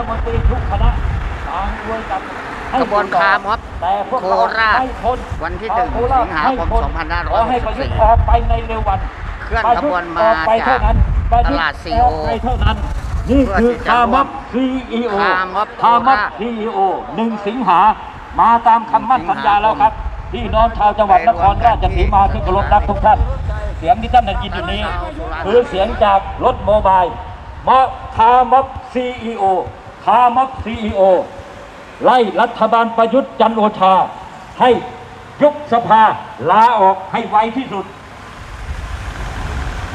ฐมนตรีทุกคณะต่างช่วยกันให้ขบวนคาร์ม็อบแต่พวกเราโคราชไม่ทนวันที่หนึ่งชาวโคราชสิงหาคมไทน2564ขอให้ประยุทธ์ออกไปในเร็ววัน เคลื่อนขบวนมาประยุทธ์ออกไปเท่านั้นประยุทธ์ตลาด CEO ออกไปเท่านั้นนี่คือเพื่อที่จะคาร์ม็อบร่วม CEO คาร์ม็อบคาร์ม็อบโคราช CEO หนึ่งสิงหามาตามคำมั่นสัญญาแล้วครับพี่น้องชาวจังหวัดนครราชสีมาที่เคารพรักทุกท่าน เสียงที่ท่านได้ยินอยู่นี้ คือเสียงจากรถโมบายมอคาร์ม็อบ CEO คาร์ม็อบ CEO ไล่รัฐบาลประยุทธ์จันทร์โอชา ให้ยุบสภาลาออกให้ไวที่สุด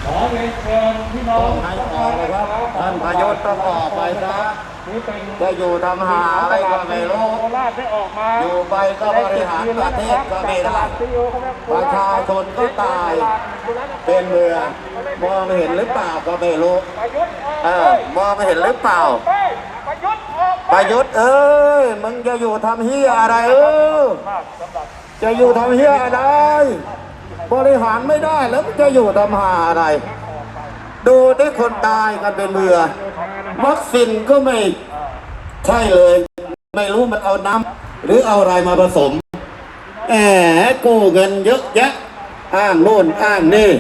ขอเรียนเชิญพี่น้องให้ออกเลยครับท่านพยศต้องออกไปซะนี่เป็นจะอยู่ทำหาอะไรก็ไม่รู้โคราชได้ออกมาอยู่ไปก็บริหารประเทศก็ไม่ได้ประชาชนก็ตาย เป็นเมืองมองเห็นหรือเปล่าก็ไม่รู้ประยุทธ์ออกเออมองเห็นหรือเปล่า ประยุทธ์เอ้ยมึงจะอยู่ทำเฮียอะไรเออจะอยู่ทำเฮียอะไร บริหารไม่ได้แล้วมึงจะอยู่ทำหาอะไร ดูที่คนตายกันเป็นเมือวัคซีนก็ไม่ใช่เลย ไม่รู้มันเอาน้ำหรือเอาอะไรมาผสมแหมกู้เงินเยอะแยะอ้างโน่นอ้างนี่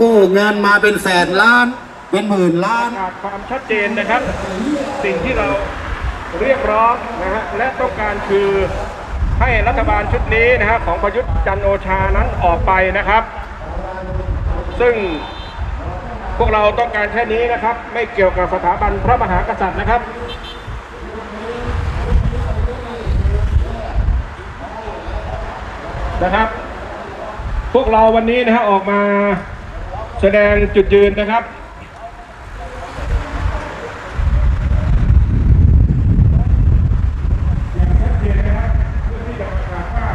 กู้เงินมาเป็นแสนล้าน เป็นหมื่นล้านขาดความชัดเจนนะครับ สิ่งที่เรา เรียกร้องนะฮะและต้องการคือให้รัฐบาลชุดนี้นะฮะของประยุทธ์จันโอชานั้นออกไปนะครับ ซึ่งพวกเราต้องการแค่นี้นะครับ ไม่เกี่ยวกับสถาบันพระมหากษัตริย์นะครับนะครับ พวกเราวันนี้นะฮะออกมาแสดงจุดยืนนะครับ อย่างชัดเจนนะครับเพื่อที่จะประกาศว่า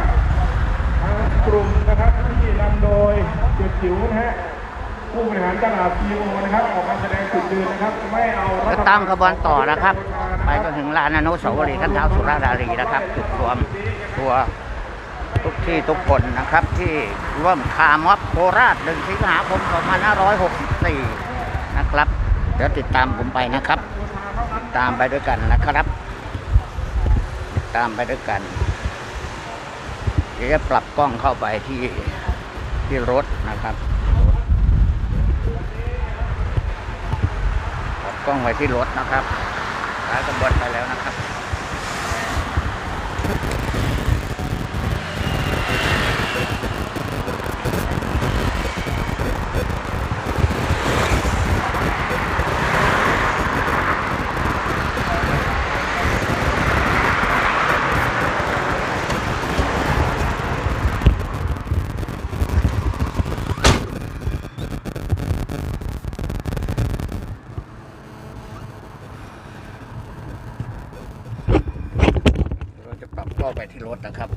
ทางกลุ่มนะครับที่นำโดย เจ็ดจิ๋วนะฮะผู้บริหารตลาดซีโอนะครับออกมาแสดงจุดยืนนะครับไม่เอารัก็ฐตามขบวนต่อนะครับ ไปจนถึงลานอนุสาวรีย์ท่านเท้าสุราษฎร์ธานีนะครับ จุดรวมตัวทุกที่ทุกคนนะครับที่ร่วมคาร์ม็อบโคราชหนึ่งสิงหาคม2564 นะครับ เดี๋ยวติดตามผมไปนะครับติดตามไปด้วยกันนะครับติดตามไปด้วยกัน เดี๋ยวจะปรับกล้องเข้าไปที่ ที่รถนะครับกล้องไว้ที่รถนะครับสายกำบวนไปแล้วนะครับ เราจะปรับกล้องไป ที่รถนะครับ